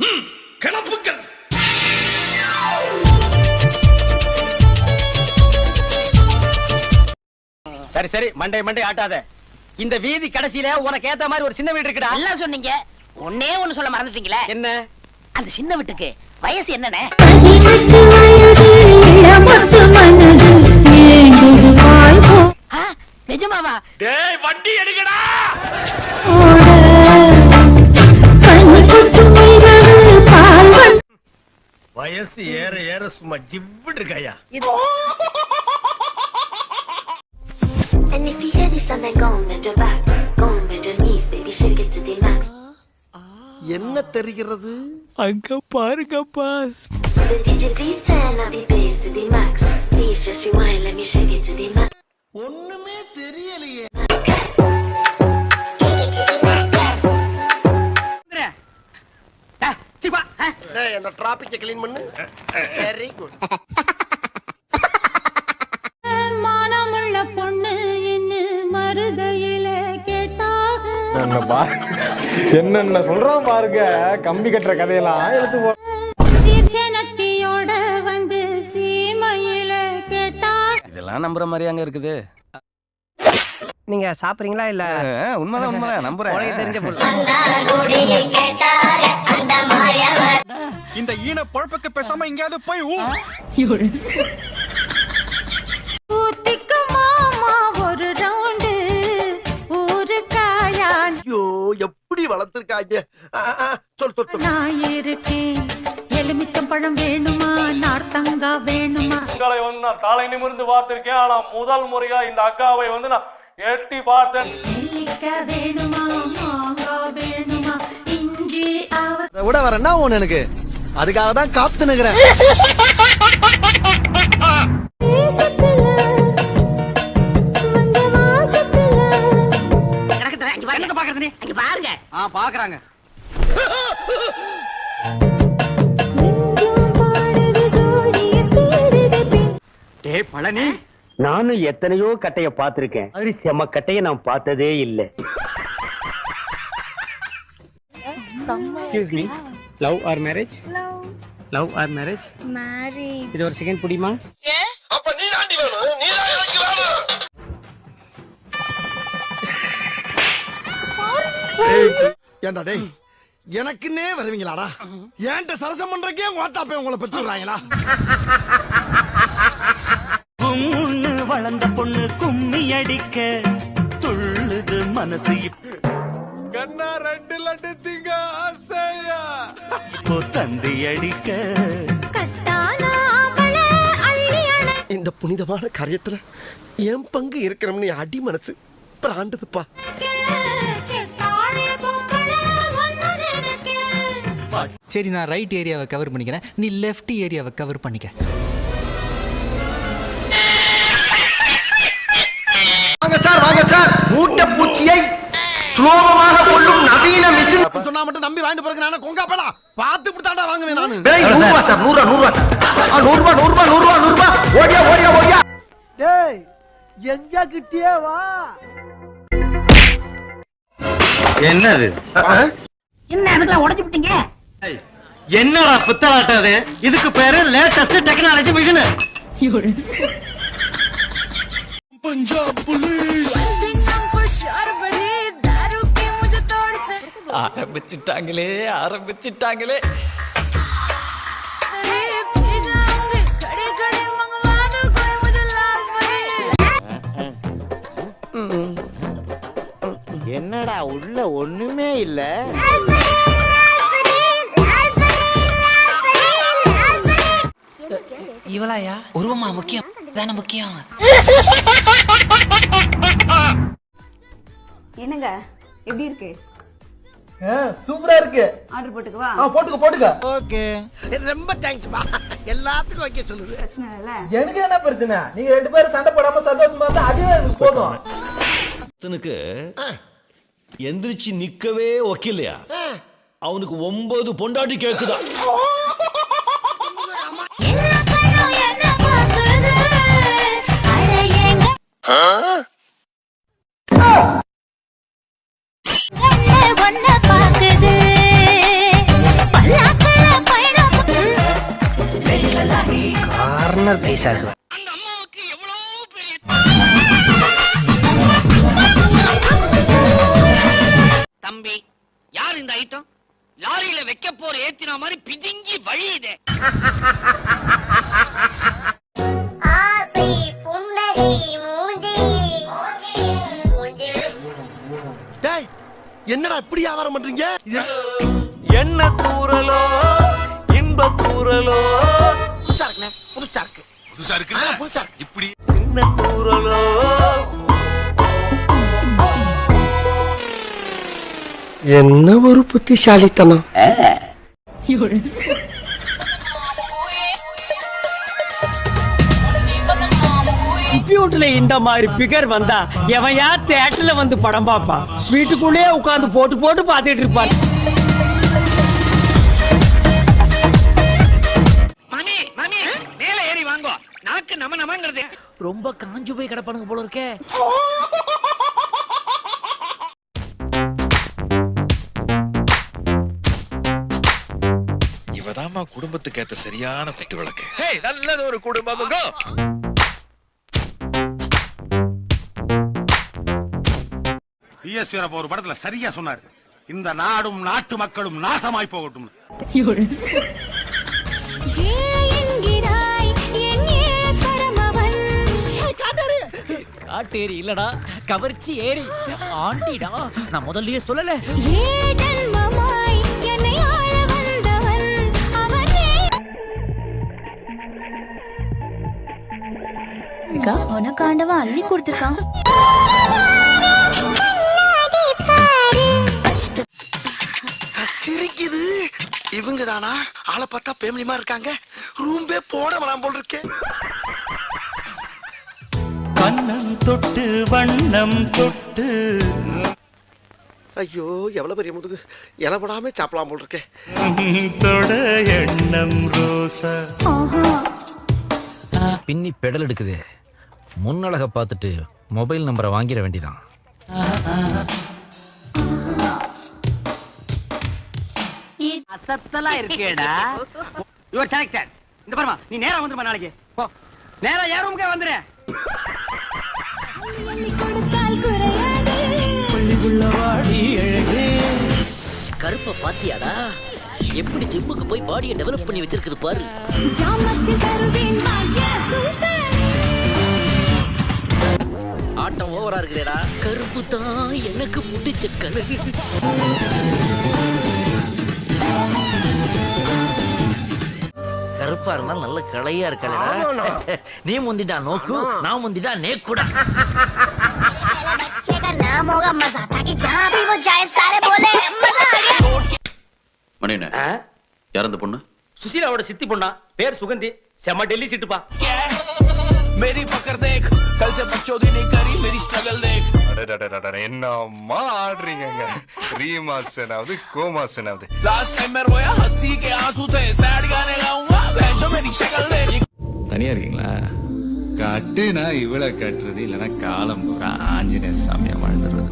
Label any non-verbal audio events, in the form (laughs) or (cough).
ம், கிளப்புக்கள் சரி சரி மண்டை மண்டை ஆட்டாத. இந்த வீதி கடைசியில உனக்கு ஏத்த மாதிரி ஒரு சின்ன வீடு இருக்குடா. நல்லா சொன்னீங்க. ஒன்னே ஒண்ணு சொல்ல மறந்துட்டீங்களே. என்ன? அந்த சின்ன வீட்டுக்கு வயசு ஆ, நிஜமாவா? டேய் வண்டி எடுக்கடா. வயசு ஏற ஏற சும்மா ஜிவ்விட்டு இருக்காயா And if you hear this and then go on bend your back, go on bend your knees, baby, shake it to the max. என்ன தெரிகிறது So the DJ please turn up the bass to the max. Please just rewind, let me shake it to the max. ஒண்ணுமே தெரியலையே டேய் அந்த டிராபிக்க clean பண்ணு. Very good மானமுள்ள பொண்ணு இன்னு மருதையில கேட்டாக. என்னென்ன சொல்றான் பாருங்க. கம்பி கட்டுற கதையெல்லாம் எடுத்து போ இதெல்லாம் நம்புற மாதிரி அங்க இருக்குது. நீங்க சாப்பிடுறீங்களா இல்ல? உண்மைதான் உண்மைதான். நம்புறேன். உனக்கு தெரிஞ்ச பொருள். இந்த ஈன பொழப்புக்கு பேசாம எங்கேயாவது போய் ஊ. ஊத்திக்கு மாமா ஒரு ரவுண்டு. ஊரு காயான் ஐயோ எப்படி வளர்த்திருக்காங்க? சொல் சொல் நான் இருக்கேன். எலுமிச்சம் பழம் வேணுமா? நார்த்தங்கா வேணுமா? உங்களை வந்து நான் தலை நிமிர்ந்து பார்த்திருக்கேன் ஆனா முதல் முறையா இந்த அக்காவை வந்து நான் எட்டி பார்த்தேன் விட வேற என்ன ஒண்ணு எனக்கு? அதுக்காக தான் காத்து நிக்கிறேன் பாருங்க பாக்குறது அங்க பாருங்க ஆ பாக்குறாங்க டேய் பழனி. நானும் எத்தனையோ கட்டைய பார்த்திருக்கேன். அது செம கட்டைய நான் பார்த்ததே இல்ல. Excuse me love or marriage love or marriage marriage இது ஒரு செகண்ட் புடியுமா அப்ப நீ தாண்டி வேணும் நீ தான் எனக்கு வேணும் ஏண்டா டேய் எனக்குன்னே வருவீங்களாடா? ஏன்ட்ட சரசம் பண்றக்கே ஓட்டாப்பே உங்களை பெற்று விடுறாங்களா வளர்ந்த பொண்ணு கும்மி அடிக்க துள்ளுது மனசு கண்ணா ரெண்டு லட்டு திங்க ஆசையா? இப்போ தந்தி அடிக்க. இந்த புனிதமான காரியத்துல என் பங்கு இருக்கிறோம்னு அடி மனசு பிராண்டுதுப்பா. சரி நான் ரைட் ஏரியாவை கவர் பண்ணிக்கிறேன். நீ லெஃப்ட் ஏரியாவை கவர் பண்ணிக்க. சார் வாங்க சார் மூட்டை பூச்சியை சுலோகமாக கொள்ளும் நவீன மிஷின். சொன்னா மட்டும் நம்பி வாங்கிட்டு போறதுக்கு நானே கொங்கா பேலா. பார்த்து இப்படித்தாண்டா வாங்குவேன் நானு. நூறு ரூபா சார். ஓடியா ஓடியா ஓடியா. டேய் எங்க கிட்டியே வா. என்னது? என்ன உடைச்சு விட்டீங்க? என்னடா புத்தலாட்டம் அது? இதுக்கு பேரு latest technology machine Punjab police ஆரம்பிச்சிட்டாங்களே ஆரம்பிச்சிட்டாங்களே என்னடா உள்ள ஒண்ணுமே இல்ல. இவளாயா உருவமா முக்கியம் தானே முக்கியம். என்னங்க? எப்படி இருக்கு? சூப்பரா இருக்கு. ஆர்டர் போட்டுக்கவா போட்டுக்க போட்டுக்க. ஓகே. ரொம்ப தேங்க்ஸ் பா எல்லாத்துக்கும் வைக்க சொல்லுது. பிரச்சனை இல்ல எனக்கு என்ன பிரச்சனை? நீங்க ரெண்டு பேரும் சண்டை போடாம சந்தோஷமா இருந்தா அதுவே எனக்கு போதும். ஒருத்தனுக்கு எந்திரிச்சு நிக்கவே ஒக்கில்லையா அவனுக்கு ஒன்பது பொண்டாட்டி கேக்குதா கார்னர் பைசா இருக்கு தம்பி யார் இந்த ஐட்டம்? லாரியில வைக்க போற ஏத்தின மாதிரி பிதுங்கி வழியுதே. என்னடா இப்படி வியாபாரம் பண்றீங்க? என்ன தூரலோ இன்ப தூரலோ புதுசா இருக்குண்ணே புதுசா இருக்கு. புதுசா இருக்கு புதுசா இருக்கு. இப்படி. சின்ன தூரலோ என்ன ஒரு புத்திசாலித்தனம்? கம்ப்யூட்டர்ல இந்த மாதிரி பிகர் வந்தா எவையா தியேட்டர்ல வந்து படம் பாப்பா வீட்டுக்குள்ளேயே உட்கார்ந்து போட்டு போட்டு பாத்துட்டு இருப்பான். மாமி மாமி மேல ஏறி வாங்கோ. நாக்கு நம நமங்கிறது ரொம்ப காஞ்சு போய் கிடப்பானுங்க போல இருக்கே. இவதாம்மா குடும்பத்துக்கு ஏத்த சரியான குத்து விளக்கு. நல்லது ஒரு குடும்பம் பிஎஸ்வி ஒரு படத்துல சரியா சொன்னாரு. இந்த நாடும் நாட்டு மக்களும் நாசமாய் போகட்டும் காட்டேரி. இல்லடா கவர்ச்சி ஏறி ஆண்டிடா நான் முதல்லயே சொல்லல. உனக்கு ஆண்டவன் அள்ளி கொடுத்துருக்கான். தானா? ஆளை பார்த்தா பேமிலிமா இருக்காங்க. ரூம்பே போட வேணாம் போல் இருக்கே. கண்ணம் தொட்டு வண்ணம் தொட்டு. ஐயோ எவ்வளவு பெரிய முதுகு. இலப்படாம சாப்பிடலாம் போல் இருக்கே. தொட எண்ணம் ரோசா. பின்னி பெடல் எடுக்குது. முன்னழக பார்த்துட்டு மொபைல் நம்பரை வாங்கிட வேண்டியதான் அசத்தலா இருக்கேடா. யுவர் செலக்டட் இந்த பாருமா நீ நேரா வந்துருமா நாளைக்கு. போ. நேரா ஏன் ரூமுக்கே வந்துரு. கருப்ப பாத்தியாடா? எப்படி ஜிம்முக்கு போய் பாடியை டெவலப் பண்ணி வச்சிருக்குது பாரு. ஆட்டம் ஓவரா இருக்குடா கருப்பு தான் எனக்கு முடிச்ச கழுகு கருப்பா இருந்தா நல்ல கலையா இருக்கலடா (laughs) நீ முந்திட்டா நோக்கு நான் முந்திட்டா நேக்குடா नाम होगा मजा ताकि जहाँ भी वो जाए सारे बोले मजा आ गया மணியண்ண யார் அந்த பொண்ணு சுசீலாவோட சித்தி பொண்ணா பேர் சுகந்தி செம்ம டெல்லி சிட்டுப்பா मेरी पकड़ देख कल से बकचोदी नहीं करी मेरी स्ट्रगल देख என்னம்மா ஆடுறீங்க ரீமாசனாவது கோமாசனாவது லாஸ்ட் டைம் மேர் தனியா இருக்கீங்களா? கட்டுனா இவ்வளவு கட்டுறது இல்லைன்னா காலம் பூரா ஆஞ்சநேய சாமியா வாழ்ந்துடுறது